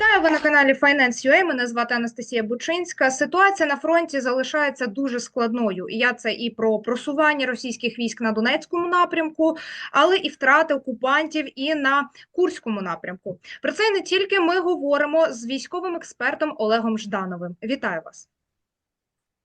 Вітаю ви на каналі Finance.ua. Мене звати Анастасія Бучинська. Ситуація на фронті залишається дуже складною. І я це і про просування російських військ на Донецькому напрямку, але і втрати окупантів і на Курському напрямку. Про це не тільки ми говоримо з військовим експертом Олегом Ждановим. Вітаю вас.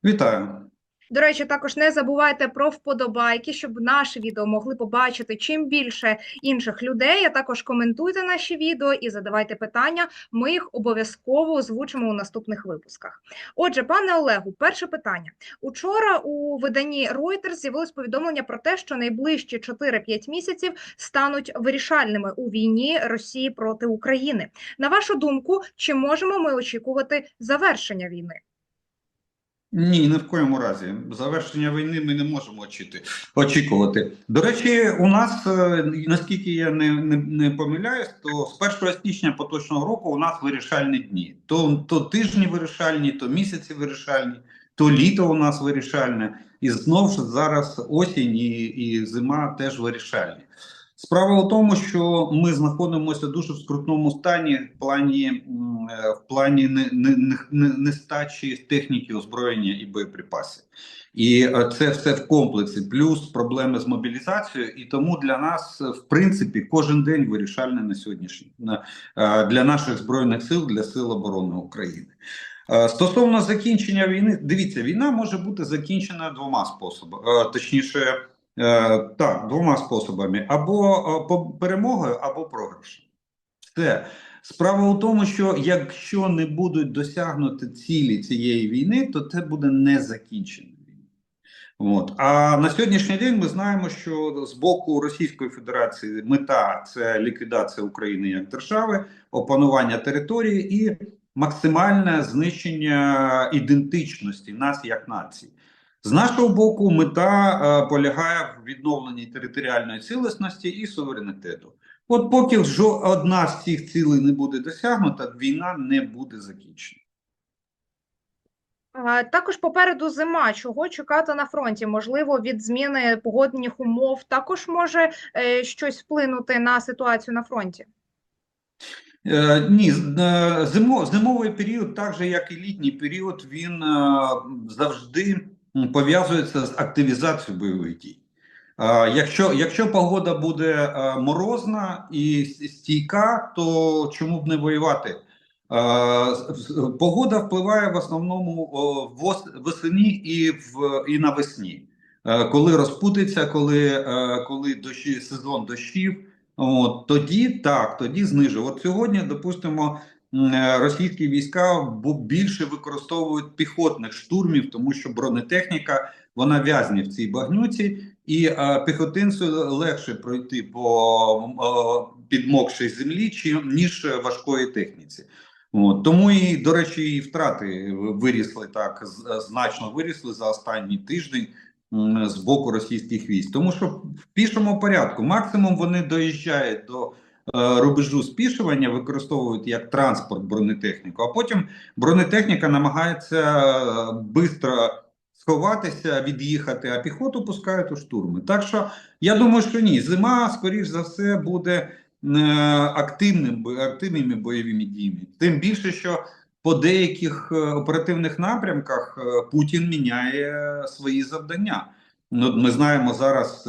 Вітаю. До речі, також не забувайте про вподобайки, щоб наше відео могли побачити чим більше інших людей. А також коментуйте наші відео і задавайте питання. Ми їх обов'язково озвучимо у наступних випусках. Отже, пане Олегу, перше питання. Учора у виданні Reuters з'явилось повідомлення про те, що найближчі 4-5 місяців стануть вирішальними у війні Росії проти України. На вашу думку, чи можемо ми очікувати завершення війни? Ні, ні в коєму разі. Завершення війни ми не можемо очити, очікувати. До речі, у нас, е, наскільки я не, не, не помиляюсь, то з 1 січня поточного року у нас вирішальні дні. То, то тижні вирішальні, то місяці вирішальні, то літо у нас вирішальне. І знову ж зараз осінь і, і зима теж вирішальні. Справа в тому, що ми знаходимося дуже в скрутному стані в плані е, в плані не- не- не- не- нестачі техніки, озброєння і боєприпасів. І е, це все в комплексі, плюс проблеми з мобілізацією. І тому для нас, е, в принципі, кожен день вирішальний на сьогоднішній для наших збройних сил, для сил оборони України. Стосовно закінчення війни, дивіться, війна може бути закінчена двома способами, точніше. Е, так, двома способами: або е, перемогою, або програшем. Все. Справа у тому, що якщо не будуть досягнути цілі цієї війни, то це буде не закінчена війна. От. А на сьогоднішній день ми знаємо, що з боку Російської Федерації мета це ліквідація України як держави, опанування території і максимальне знищення ідентичності нас як нації. З нашого боку, мета е, полягає в відновленні територіальної цілісності і суверенітету. От поки жо одна з цих цілей не буде досягнута, війна не буде закінчена. Також попереду зима. Чого чекати на фронті? Можливо, від зміни погодних умов також може е, щось вплинути на ситуацію на фронті. Е, ні, зимо, зимовий період, так же як і літній період, він завжди пов'язується з активізацією бойових дій. Якщо, якщо погода буде морозна і стійка, то чому б не воювати? Погода впливає в основному о, вос- восени і, в, і навесні. Коли розпутиться, коли, коли дощі, сезон дощів. От тоді так, тоді знижує. От сьогодні, допустимо, російські війська більше використовують піхотних штурмів, тому що бронетехніка вона в'язне в цій багнюці, і е, піхотинцю легше пройти по е, підмокшій землі, чим ніж важкої техніці. От тому і до речі, і втрати вирісли так значно вирісли за останній тиждень з боку російських військ, тому що в пішому порядку максимум вони доїжджають до е, рубежу спішування, використовують як транспорт бронетехніку, а потім бронетехніка намагається швидко сховатися, від'їхати, а піхоту пускають у штурми. Так що я думаю, що ні, зима, скоріш за все, буде е, активним активними бойовими діями. Тим більше, що по деяких е, оперативних напрямках е, Путін міняє свої завдання. Ну, ми знаємо зараз.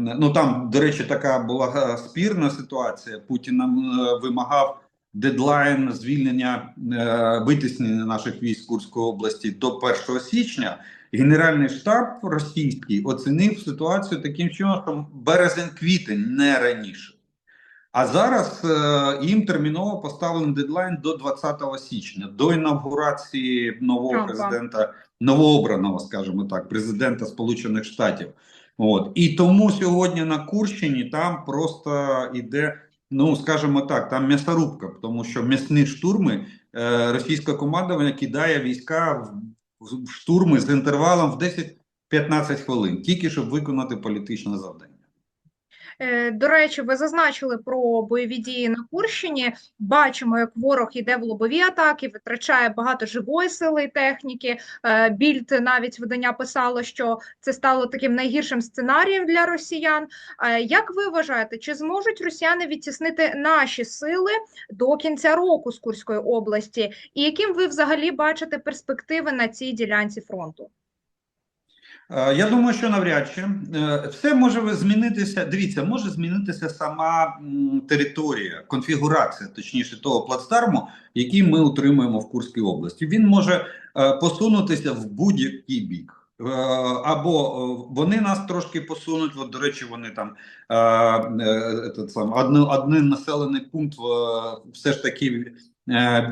Ну там, до речі, така була е, спірна ситуація. Путін нам е, вимагав дедлайн звільнення е, витіснення наших військ Курської області до 1 січня. Генеральний штаб російський оцінив ситуацію таким чином, що березень-квітень не раніше. А зараз е, їм терміново поставлений дедлайн до 20 січня, до інавгурації нового Трампа. президента, новообраного, скажімо так, президента Сполучених Штатів. От і тому сьогодні на Курщині там просто іде, ну скажімо так, там м'ясорубка, тому що м'ясні штурми е, російське командування кидає війська в, штурми з інтервалом в 10-15 хвилин, тільки щоб виконати політичне завдання. Е, До речі, ви зазначили про бойові дії на Курщині. Бачимо, як ворог йде в лобові атаки, витрачає багато живої сили і техніки. Е, Більд навіть видання писало, що це стало таким найгіршим сценарієм для росіян. Е, Як ви вважаєте, чи зможуть росіяни відтіснити наші сили до кінця року з Курської області? І яким ви взагалі бачите перспективи на цій ділянці фронту? Е, Я думаю, що навряд чи Е, все може змінитися. Дивіться, може змінитися сама територія, конфігурація, точніше, того плацдарму, який ми утримуємо в Курській області. Він може е, посунутися в будь-який бік. Або вони нас трошки посунуть. От, до речі, вони там е, е, сам, один населений пункт е, все ж таки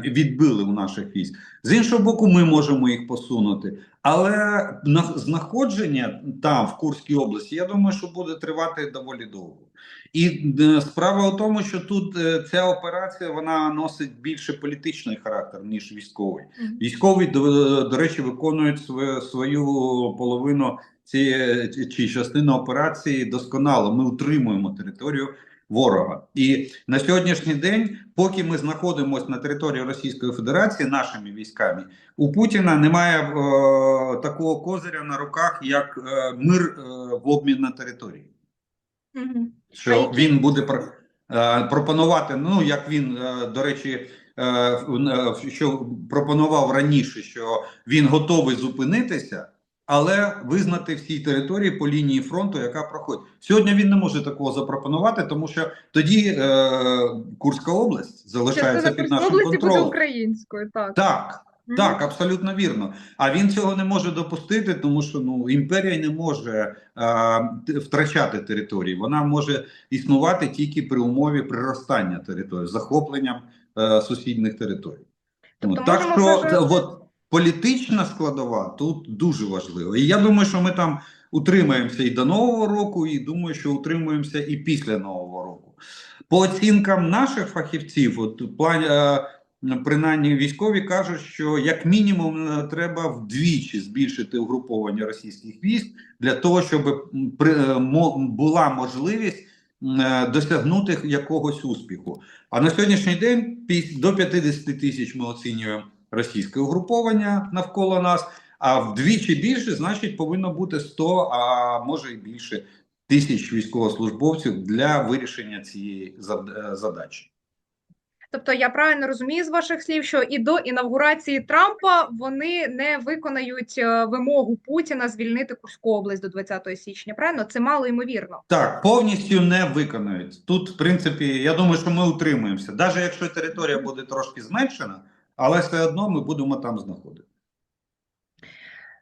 відбили у наших військ. З іншого боку, ми можемо їх посунути. Але на- знаходження там, в Курській області, я думаю, що буде тривати доволі довго. І е, справа в тому, що тут е, ця операція вона носить більше політичний характер, ніж військовий. Військові, до, до речі, виконують свою, свою половину цієї чи частину операції досконало. Ми утримуємо територію ворога. І на сьогоднішній день, поки ми знаходимося на території Російської Федерації нашими військами, у Путіна немає е, такого козиря на руках, як е, мир е, в обмін на території. Мгм. Що він буде про- е, пропонувати, ну як він, е, до речі, е, е, що пропонував раніше, що він готовий зупинитися, але визнати всі території по лінії фронту, яка проходить. Сьогодні він не може такого запропонувати, тому що тоді е, Курська область залишається під нашим області буде українською, так. Так, так, абсолютно вірно. А він цього не може допустити, тому що ну імперія не може т- втрачати території. Вона може існувати тільки при умові приростання території, захопленням е, сусідніх територій. Тобто Ну, так що от, політична складова тут дуже важлива. І я думаю, що ми там утримаємося і до нового року, і думаю, що утримуємося і після нового року. По оцінкам наших фахівців, от в плані. е, Принаймні військові кажуть, що як мінімум е, треба вдвічі збільшити угруповання російських військ для того, щоб е, була можливість досягнути якогось успіху. А на сьогоднішній день до 50 тисяч ми оцінюємо російське угруповання навколо нас, а вдвічі більше, значить, повинно бути 100, а може і більше тисяч військовослужбовців для вирішення цієї е, задачі. Тобто я правильно розумію з ваших слів, що і до інавгурації Трампа вони не виконають е, вимогу Путіна звільнити Курську область до 20 січня. Правильно, це мало ймовірно. Так, повністю не виконають. Тут, в принципі, я думаю, що ми утримуємося. Навіть якщо територія буде трошки зменшена, але все одно ми будемо там знаходити.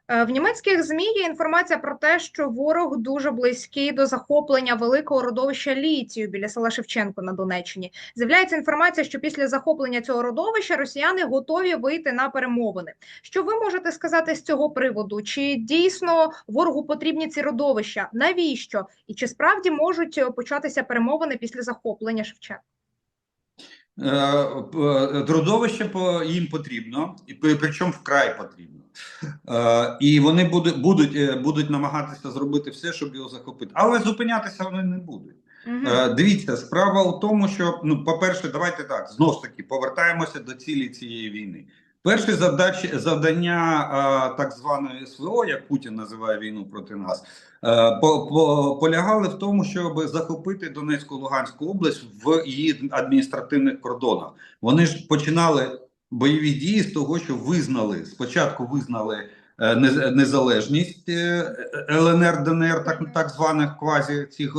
Е, В німецьких змі є інформація про те, що ворог дуже близький до захоплення великого родовища літію біля села Шевченко на Донеччині. З'являється інформація, що після захоплення цього родовища росіяни готові вийти на перемовини. Що ви можете сказати з цього приводу? Чи дійсно ворогу потрібні ці родовища? Навіщо? І чи справді можуть е, початися перемовини після захоплення Шевченка? Е, п- Трудовище по їм потрібно, і причому вкрай потрібно. Е, І вони будуть, будуть, е, будуть намагатися зробити все, щоб його захопити. Але зупинятися вони не будуть. Е, Дивіться, справа у тому, що ну, по-перше, давайте так знов ж таки повертаємося до цілі цієї війни. Перше завдач, завдання е, так званої СВО, як Путін називає війну проти нас, е, по, по, полягали в тому, щоб захопити Донецьку Луганську область в її адміністративних кордонах. Вони ж починали бойові дії з того, що визнали спочатку визнали е, незалежність е, ЛНР, ДНР, так, так званих квазі цих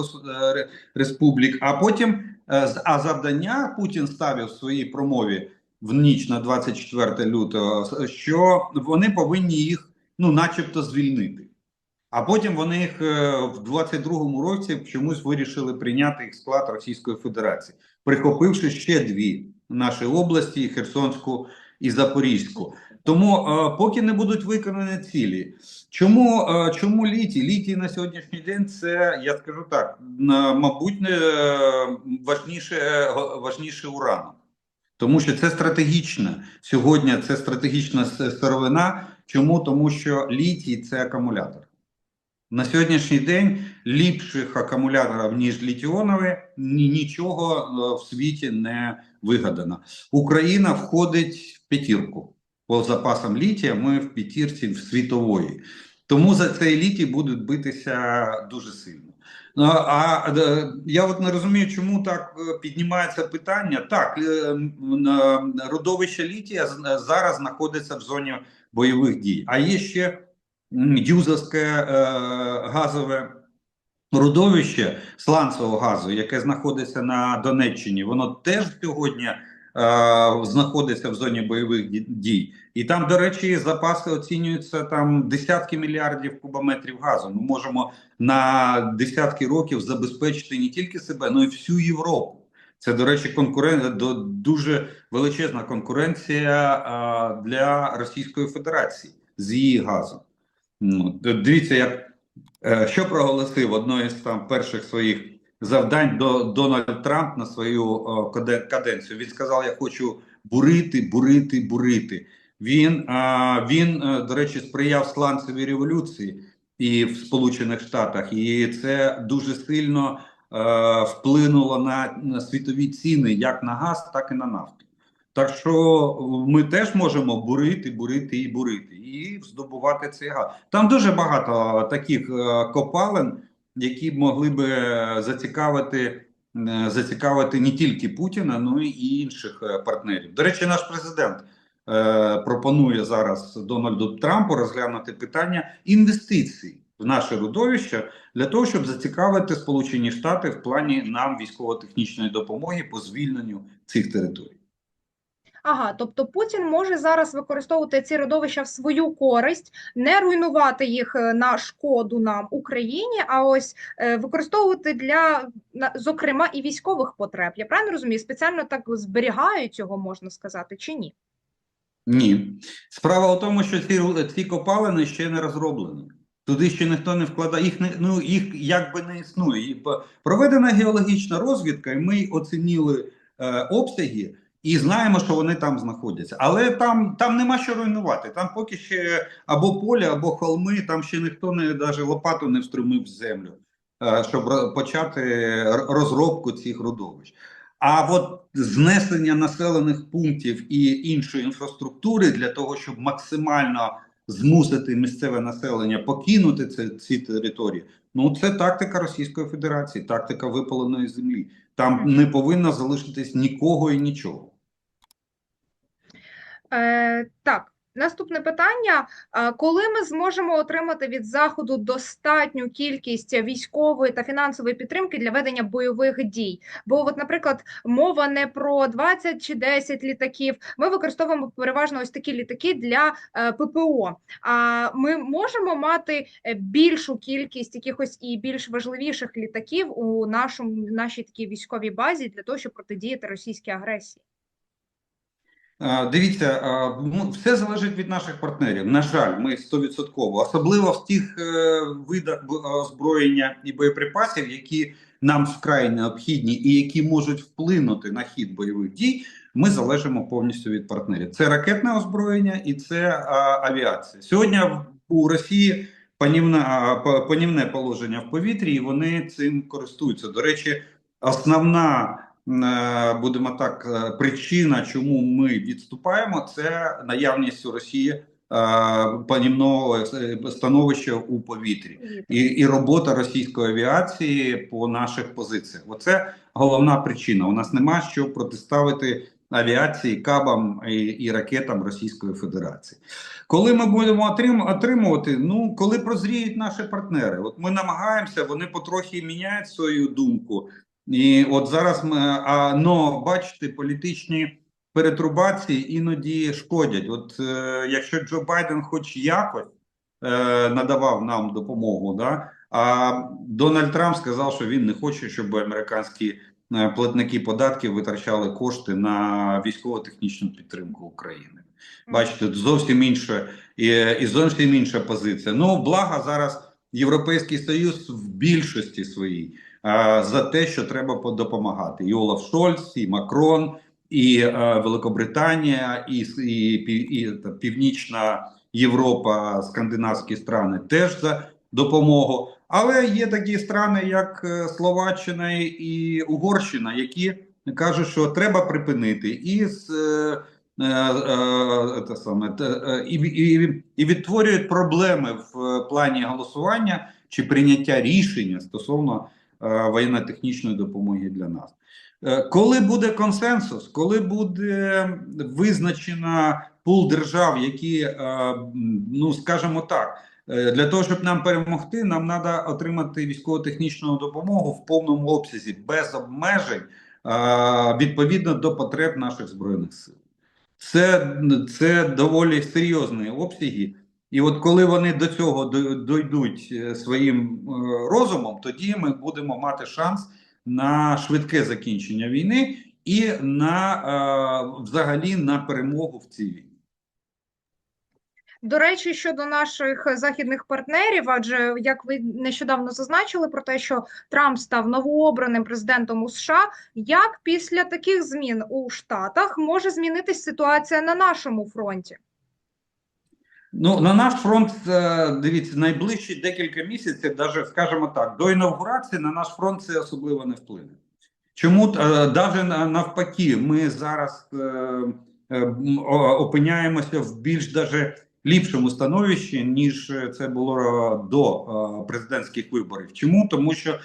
республік. А потім а завдання Путін ставив в своїй промові в ніч на 24 лютого, що вони повинні їх, ну, начебто, звільнити. А потім вони їх е, в 22-му році чомусь вирішили прийняти їх склад Російської Федерації, прихопивши ще дві наші області: Херсонську і Запорізьку. Тому е, поки не будуть виконані цілі. Чому, е, чому літій? Літій на сьогоднішній день це, я скажу так, на- мабуть, важніше, важніше урану. Тому що це стратегічна. Сьогодні це стратегічна сировина. Чому? Тому що літій це акумулятор. На сьогоднішній день ліпших акумуляторів, ніж літіонові, нічого е, в світі не вигадано. Україна входить в п'ятірку по запасам літія. Ми в п'ятірці в світової. Тому за цей літій будуть битися дуже сильно. Ну, А е, я от не розумію, чому так е, піднімається питання. Так, е, родовище літія зараз знаходиться в зоні бойових дій. А є ще Юзовське газове родовище сланцевого газу, яке знаходиться на Донеччині. Воно теж сьогодні знаходиться в зоні бойових дій. І там, до речі, запаси оцінюються там десятки мільярдів кубометрів газу. Ми можемо на десятки років забезпечити не тільки себе, але й всю Європу. Це, до речі, конкурен... дуже величезна конкуренція а, для Російської Федерації з її газом. Ну, дивіться, як е, що проголосив одно із там перших своїх завдань до Дональд Трамп на свою о, каденцію. Він сказав: Я хочу бурити, бурити, бурити. Він, він, е, до речі, сприяв сланцевій революції і в Сполучених Штатах, і це дуже сильно е, вплинуло на, світові ціни як на газ, так і на нафту. Так що ми теж можемо бурити, бурити і бурити, і здобувати цей газ. Там дуже багато таких е, копалин, які могли би е, зацікавити, е, зацікавити не тільки Путіна, ну і інших е, партнерів. До речі, наш президент пропонує зараз Дональду Трампу розглянути питання інвестицій в наше родовище для того, щоб зацікавити Сполучені Штати в плані нам військово-технічної допомоги по звільненню цих територій. Ага, тобто Путін може зараз використовувати ці родовища в свою користь, не руйнувати їх е, на шкоду нам Україні, а ось е, використовувати для зокрема і військових потреб. Я правильно розумію? Спеціально так зберігають його, можна сказати, чи ні? Ні. Справа в тому, що ці, ці копалини ще не розроблені. Туди ще ніхто не вкладає, їх не ну їх якби не існує. Проведена геологічна розвідка, і ми оцінили е, обсяги і знаємо, що вони там знаходяться. Але там, там нема що руйнувати. Там поки ще або поле, або холми, там ще ніхто не навіть лопату не встромив в землю, е, щоб почати розробку цих родовищ. А от знесення населених пунктів і іншої інфраструктури для того, щоб максимально змусити місцеве населення покинути це, ці території, ну це тактика Російської Федерації, тактика випаленої землі. Там не повинно залишитись нікого і нічого. Е, так, наступне питання. Коли ми зможемо отримати від Заходу достатню кількість військової та фінансової підтримки для ведення бойових дій? Бо, от, наприклад, мова не про 20 чи 10 літаків. Ми використовуємо переважно ось такі літаки для е, ППО. А ми можемо мати е, більшу кількість якихось і більш важливіших літаків у нашому нашій такій військовій базі для того, щоб протидіяти російській агресії. А, Дивіться, ну, все залежить від наших партнерів. На жаль, ми 100%, особливо в тих е, видах озброєння і боєприпасів, які нам вкрай необхідні і які можуть вплинути на хід бойових дій. Ми залежимо повністю від партнерів. Це ракетне озброєння і це авіація. Сьогодні у Росії панівна, панівне положення в повітрі, і вони цим користуються. До речі, основна е, будемо так, е, причина, чому ми відступаємо, це наявність у Росії е, панівного е, становища у повітрі і, і робота російської авіації по наших позиціях. Оце головна причина. У нас нема що протиставити авіації, кабам і, і ракетам Російської Федерації. Коли ми будемо отрим, отримувати, ну коли прозріють наші партнери, от ми намагаємося, вони потрохи міняють свою думку. І от зараз ми а но бачите, політичні перетрубації іноді шкодять. От е, якщо Джо Байден, хоч якось е, надавав нам допомогу, да а Дональд Трамп сказав, що він не хоче, щоб американські е, платники податків витрачали кошти на військово-технічну підтримку України. Бачите, зовсім інша і, і зовсім інша позиція. Ну, благо зараз Європейський Союз в більшості своїй за те, що треба допомагати. І Олаф Шольц, і Макрон, і е, Великобританія, і, і, і, Північна Європа, скандинавські страни теж за допомогу. Але є такі страни, як е, Словаччина і Угорщина, які кажуть, що треба припинити і з е, е, е, те саме е, і, і, і відтворюють проблеми в е, плані голосування чи прийняття рішення стосовно е, воєнно-технічної допомоги для нас. Е, Коли буде консенсус, коли буде визначена пул держав, які, е, ну скажімо так, е, для того, щоб нам перемогти, нам треба отримати військово-технічну допомогу в повному обсязі, без обмежень, е, відповідно до потреб наших збройних сил. Це, це доволі серйозні обсяги. І от коли вони до цього до- дойдуть е, своїм е, розумом, тоді ми будемо мати шанс на швидке закінчення війни і на е, взагалі на перемогу в цій війні. До речі, щодо наших західних партнерів, адже як ви нещодавно зазначили про те, що Трамп став новообраним президентом у США, як після таких змін у Штатах може змінитись ситуація на нашому фронті? Ну, на наш фронт, е, дивіться, найближчі декілька місяців, даже, скажімо так, до інавгурації на наш фронт це особливо не вплине. Чому навіть навпаки, ми зараз е, е, опиняємося в більш даже ліпшому становищі, ніж це було е, до е, президентських виборів. Чому? Тому що,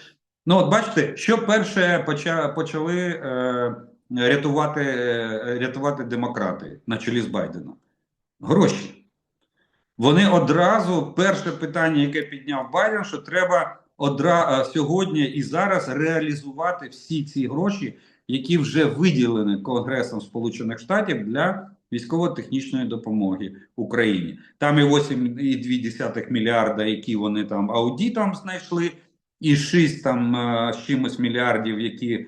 ну от бачите, що перше поча, почали е, рятувати, е, рятувати демократи на чолі з Байденом? Гроші. Вони одразу перше питання, яке підняв Байден, що треба одра е, сьогодні і зараз реалізувати всі ці гроші, які вже виділені Конгресом Сполучених Штатів для військово-технічної допомоги Україні. Там і 8,2 мільярда, які вони там аудитом знайшли, і 6 там е, з чимось мільярдів, які е,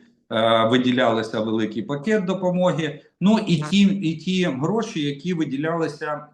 виділялися великий пакет допомоги. Ну і ті, і ті гроші, які виділялися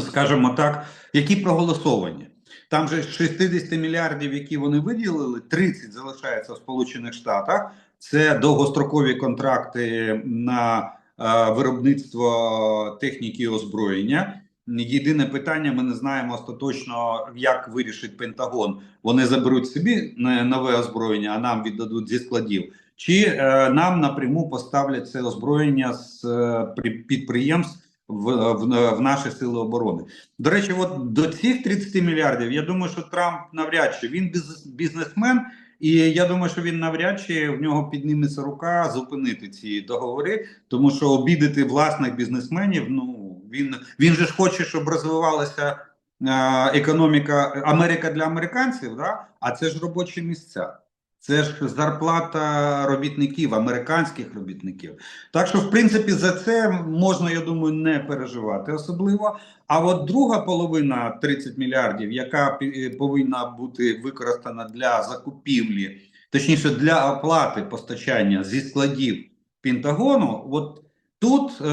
скажімо так, які проголосовані. Там же з 60 мільярдів, які вони виділили, 30 залишається в Сполучених Штатах. Це довгострокові контракти на е, виробництво техніки і озброєння. Єдине питання: ми не знаємо остаточно, як вирішить Пентагон. Вони заберуть собі нове озброєння, а нам віддадуть зі складів. Чи е, нам напряму поставлять це озброєння з е, підприємств в, в, в наші сили оборони. До речі, от до цих 30 мільярдів, я думаю, що Трамп навряд чи він біз, бізнесмен, і я думаю, що він навряд чи в нього підніметься рука зупинити ці договори, тому що обідати власних бізнесменів. Ну він він же ж хоче, щоб розвивалася е, економіка Америка для американців, да? а це ж робочі місця. Це ж зарплата робітників, американських робітників. Так що, в принципі, за це можна, я думаю, не переживати особливо. А от друга половина 30 мільярдів, яка повинна бути використана для закупівлі, точніше для оплати постачання зі складів Пентагону, от тут е,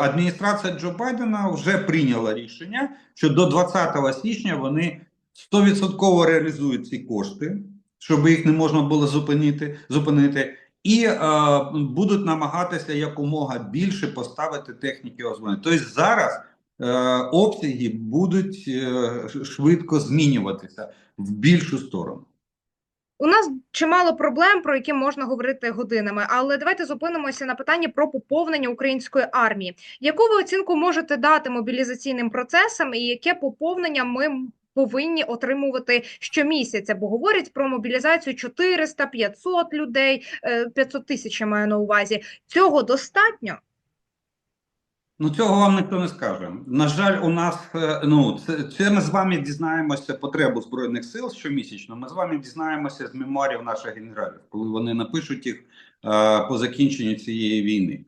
адміністрація Джо Байдена вже прийняла рішення, що до 20 січня вони 100% реалізують ці кошти, щоб їх не можна було зупинити, зупинити і е, будуть намагатися якомога більше поставити техніки озброєння. Тобто зараз е, обсяги будуть е, швидко змінюватися в більшу сторону. У нас чимало проблем, про які можна говорити годинами, але давайте зупинимося на питанні про поповнення української армії. Яку ви оцінку можете дати мобілізаційним процесам, і яке поповнення ми повинні отримувати щомісяця? Бо говорять про мобілізацію 400-500 людей, е, 500 тисяч я маю на увазі. Цього достатньо? Ну, цього вам ніхто не скаже. На жаль, у нас е, ну це, це ми з вами дізнаємося потребу збройних сил щомісячно. Ми з вами дізнаємося з мемуарів наших генералів, коли вони напишуть їх е, по закінченню цієї війни.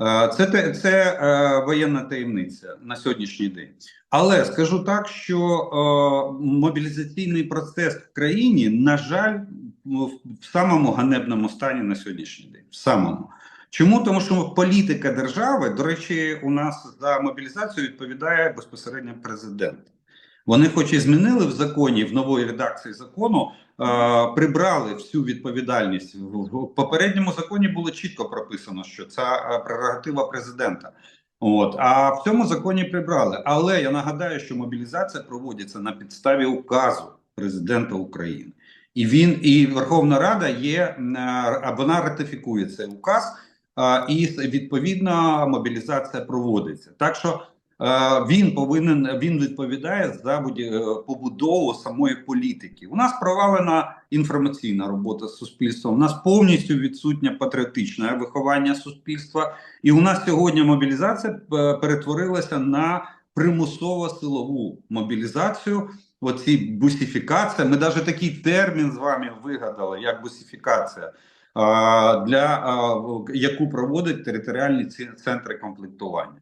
Е, це це е, воєнна таємниця на сьогоднішній день. Але скажу так, що е, мобілізаційний процес в країні, на жаль, в, самому ганебному стані на сьогоднішній день. В самому. Чому? Тому що політика держави, до речі, у нас за мобілізацію відповідає безпосередньо президент. Вони, хоч і змінили в законі, в нової редакції закону, прибрали всю відповідальність. В, попередньому законі було чітко прописано, що це е, прерогатива президента. От а в цьому законі прибрали. Але я нагадаю, що мобілізація проводиться на підставі указу президента України, і він і Верховна Рада є е, вона ратифікує цей указ, е, і відповідно мобілізація проводиться. Так що е, він повинен він відповідає за е, побудову самої політики. У нас провалена інформаційна робота з суспільством. У нас повністю відсутнє патріотичне виховання суспільства. І у нас сьогодні мобілізація е, перетворилася на примусово силову мобілізацію. Оці бусифікація. Ми навіть такий термін з вами вигадали, як бусифікація, для яку проводять територіальні центри комплектування.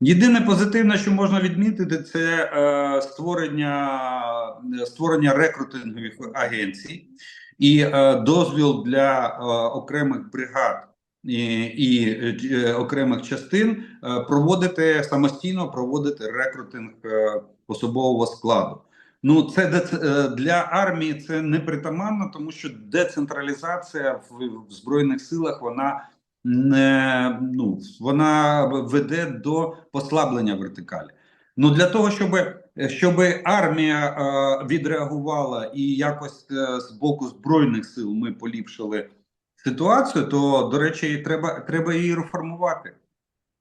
Єдине позитивне, що можна відмітити, це е, створення, створення рекрутингових агенцій і е, дозвіл для е, окремих бригад і, і е, окремих частин е, проводити самостійно проводити рекрутинг е, особового складу. Ну, це е, для армії це не притаманно, тому що децентралізація в, в збройних силах вона ну вона веде до послаблення вертикалі. Ну для того, щоб, щоб армія е, відреагувала і якось е, з боку збройних сил ми поліпшили ситуацію, то до речі, треба, треба її реформувати.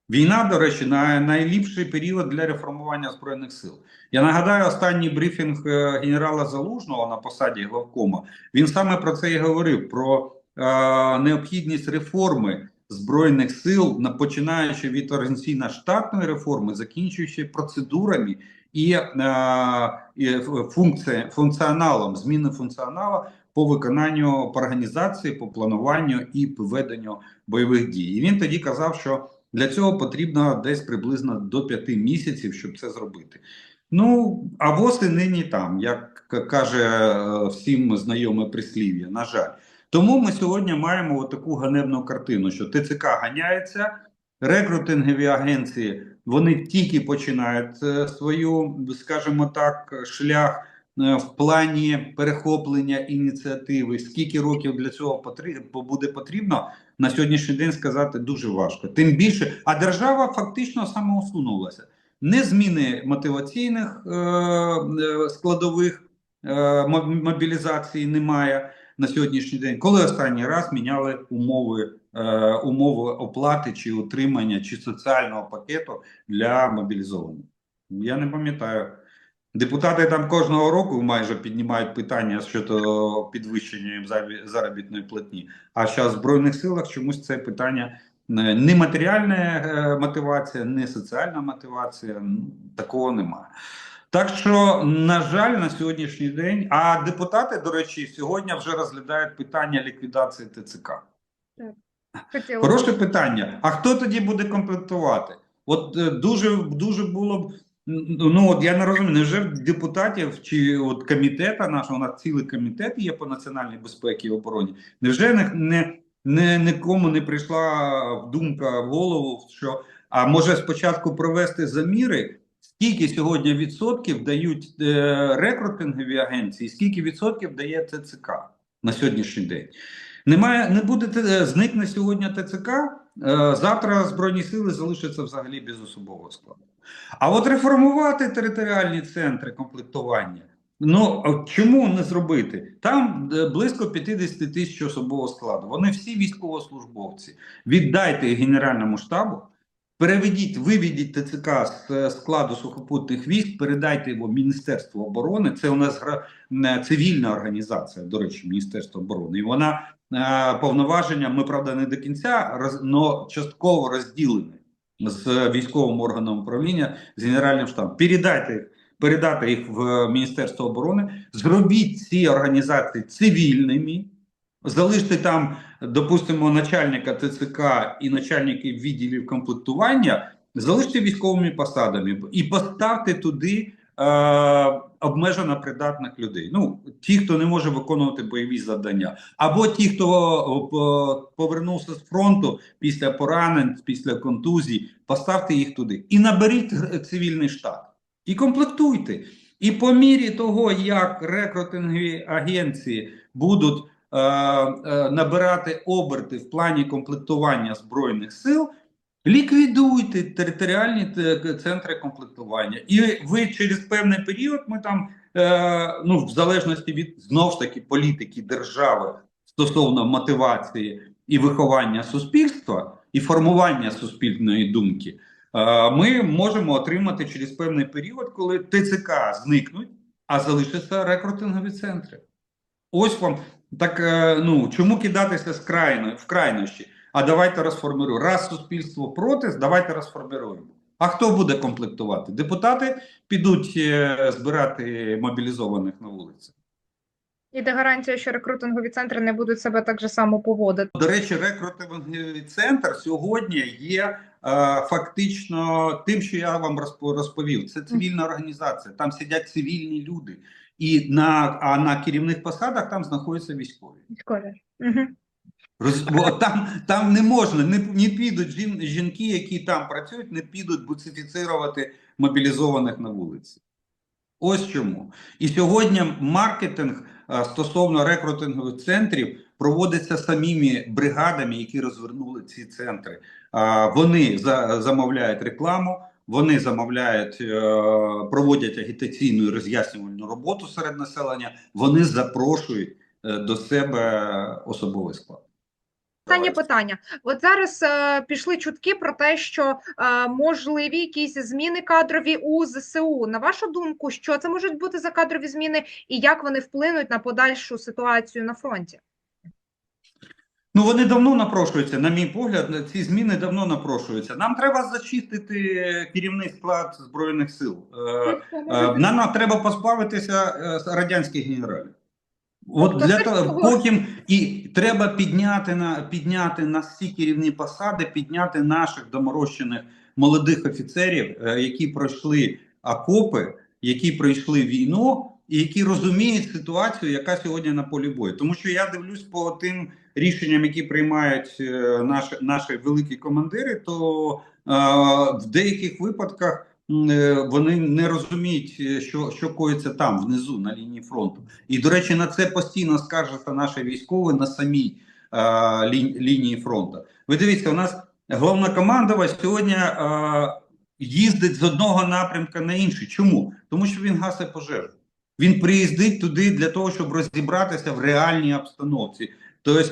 Війна, до речі, на найліпший період для реформування збройних сил. Я нагадаю останній брифінг е, генерала Залужного на посаді главкома. Він саме про це і говорив: про е, необхідність реформи збройних сил, починаючи від організаційно-штатної реформи, закінчуючи процедурами і, е, і функці, функціоналом, зміни функціонала по виконанню по організації, по плануванню і по веденню бойових дій. І він тоді казав, що для цього потрібно десь приблизно до п'яти місяців, щоб це зробити. Ну, а воси нині там, як каже е, всім знайоме прислів'я, на жаль. Тому ми сьогодні маємо таку ганебну картину, що ТЦК ганяється, рекрутингові агенції вони тільки починають е, свою, скажімо так, шлях е, в плані перехоплення ініціативи. Скільки років для цього потри- буде потрібно, на сьогоднішній день сказати дуже важко. Тим більше, а держава фактично самоусунулася. Не зміни мотиваційних е, складових е, мобілізації немає на сьогоднішній день. Коли останній раз міняли умови, е, умови оплати чи утримання чи соціального пакету для мобілізованих? Я не пам'ятаю. Депутати там кожного року майже піднімають питання щодо підвищення заробітної платні. А зараз в Збройних силах чомусь це питання е, не матеріальна е, мотивація, не соціальна мотивація. Такого немає. Так що, на жаль, на сьогоднішній день, а депутати, до речі, сьогодні вже розглядають питання ліквідації ТЦК. Хотіла Хороше питання. А хто тоді буде комплектувати? От е, дуже дуже було б. Ну от я не розумію, невже в депутатів чи от комітета нашого, у нас цілий комітет є по національній безпеці і обороні. Невже не, не, не нікому не прийшла думка в голову, що а може спочатку провести заміри, скільки сьогодні відсотків дають е, рекрутингові агенції, скільки відсотків дає ТЦК на сьогоднішній день? Немає, не буде зникне сьогодні ТЦК. е, Завтра збройні сили залишаться взагалі без особового складу. А от реформувати територіальні центри комплектування. Ну чому не зробити? Там е, близько 50 тисяч особового складу. Вони всі військовослужбовці. Віддайте Генеральному штабу, переведіть, виведіть ТЦК з е, складу сухопутних військ, передайте його Міністерству оборони. Це у нас е, цивільна організація, до речі, Міністерство оборони. І вона е, повноваження, ми правда не до кінця, роз, частково розділені з військовим органом управління з генеральним штабом. Передайте їх, передати їх в Міністерство оборони, зробіть ці організації цивільними. Залиште там, допустимо, начальника ТЦК і начальників відділів комплектування, залиште військовими посадами і поставте туди е, обмежено придатних людей. Ну, ті, хто не може виконувати бойові завдання, або ті, хто повернувся з фронту після поранень, після контузій, поставте їх туди і наберіть цивільний штат, і комплектуйте. І по мірі того, як рекрутингові агенції будуть е, е, набирати оберти в плані комплектування збройних сил, Ліквідуйте територіальні центри комплектування, і ви через певний період ми там, е, ну в залежності від знов ж таки політики держави стосовно мотивації і виховання суспільства і формування суспільної думки, е, ми можемо отримати через певний період, коли ТЦК зникнуть, а залишаться рекрутингові центри. Ось вам так. е, Ну чому кидатися з крайно в крайнощі? А давайте розформируємо. Раз суспільство проти, давайте розформируємо. А хто буде комплектувати? Депутати підуть е, збирати мобілізованих на вулиці. І де гарантія, що рекрутингові центри не будуть себе так же само поводити. До речі, рекрутинговий центр сьогодні є е, фактично тим, що я вам розпо- розповів. Це цивільна організація. Там сидять цивільні люди, і на а на керівних посадах там знаходяться військові. Військові. Угу. Роз... бо Там, там не можна, не, не підуть жін... жінки, які там працюють, не підуть буцифіцирувати мобілізованих на вулиці. Ось чому. І сьогодні маркетинг а, стосовно рекрутингових центрів проводиться самими бригадами, які розвернули ці центри. А, Вони за, замовляють рекламу, вони замовляють, е, проводять агітаційну і роз'яснювальну роботу серед населення, вони запрошують е, до себе особовий склад. Останнє питання. От зараз е, пішли чутки про те, що е, можливі якісь зміни кадрові у ЗСУ. На вашу думку, що це можуть бути за кадрові зміни, і як вони вплинуть на подальшу ситуацію на фронті? Ну, вони давно напрошуються, на мій погляд, ці зміни давно напрошуються. Нам треба зачистити керівний склад Збройних сил. Е, е, Нам нам треба позбавитися е, радянських генералів. От Тобто для того потім і треба підняти на підняти на всі керівні посади, підняти наших доморощених молодих офіцерів, які пройшли окопи, які пройшли війну, і які розуміють ситуацію, яка сьогодні на полі бою. Тому що я дивлюсь по тим рішенням, які приймають е, наші, наші великі командири, то е, в деяких випадках е, вони не розуміють, е, що, що коїться там внизу на лінії фронту. І до речі, на це постійно скаржаться наші військові на самій е, лі, лінії фронту. Ви дивіться, у нас головнокомандувач сьогодні е, їздить з одного напрямка на інший. Чому? Тому що він гасить пожежу. Він приїздить туди для того, щоб розібратися в реальній обстановці. Тобто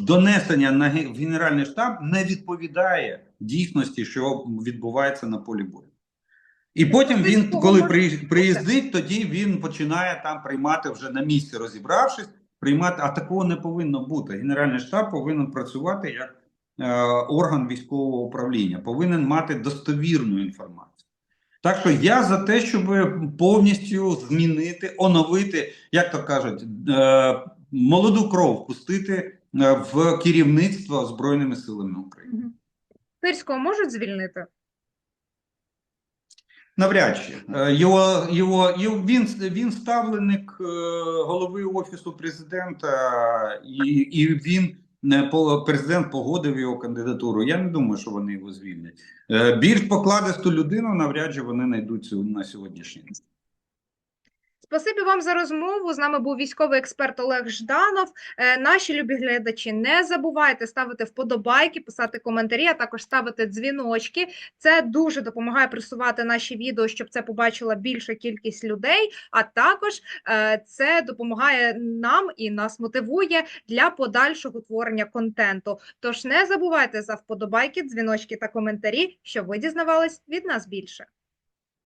донесення на Генеральний штаб не відповідає дійсності, що відбувається на полі бою. І потім він, коли може приїздить, тоді він починає там приймати вже на місці, розібравшись, приймати. А такого не повинно бути. Генеральний штаб повинен працювати як е, орган військового управління, повинен мати достовірну інформацію. Так що я за те, щоб повністю змінити, оновити, як то кажуть, е, молоду кров пустити е, в керівництво Збройними силами України. Мгм. Сирського можуть звільнити? Навряд чи Е, його, його, він, він ставленик е, голови офісу президента, і, і він президент погодив його кандидатуру. Я не думаю, що вони його звільнять. Більш покладисту людину навряд чи вони знайдуть на сьогоднішній день. Спасибі вам за розмову. З нами був військовий експерт Олег Жданов. Е, Наші любі глядачі, не забувайте ставити вподобайки, писати коментарі, а також ставити дзвіночки. Це дуже допомагає просувати наші відео, щоб це побачила більша кількість людей. А також е, це допомагає нам і нас мотивує для подальшого творення контенту. Тож не забувайте за вподобайки, дзвіночки та коментарі, щоб ви дізнавались від нас більше.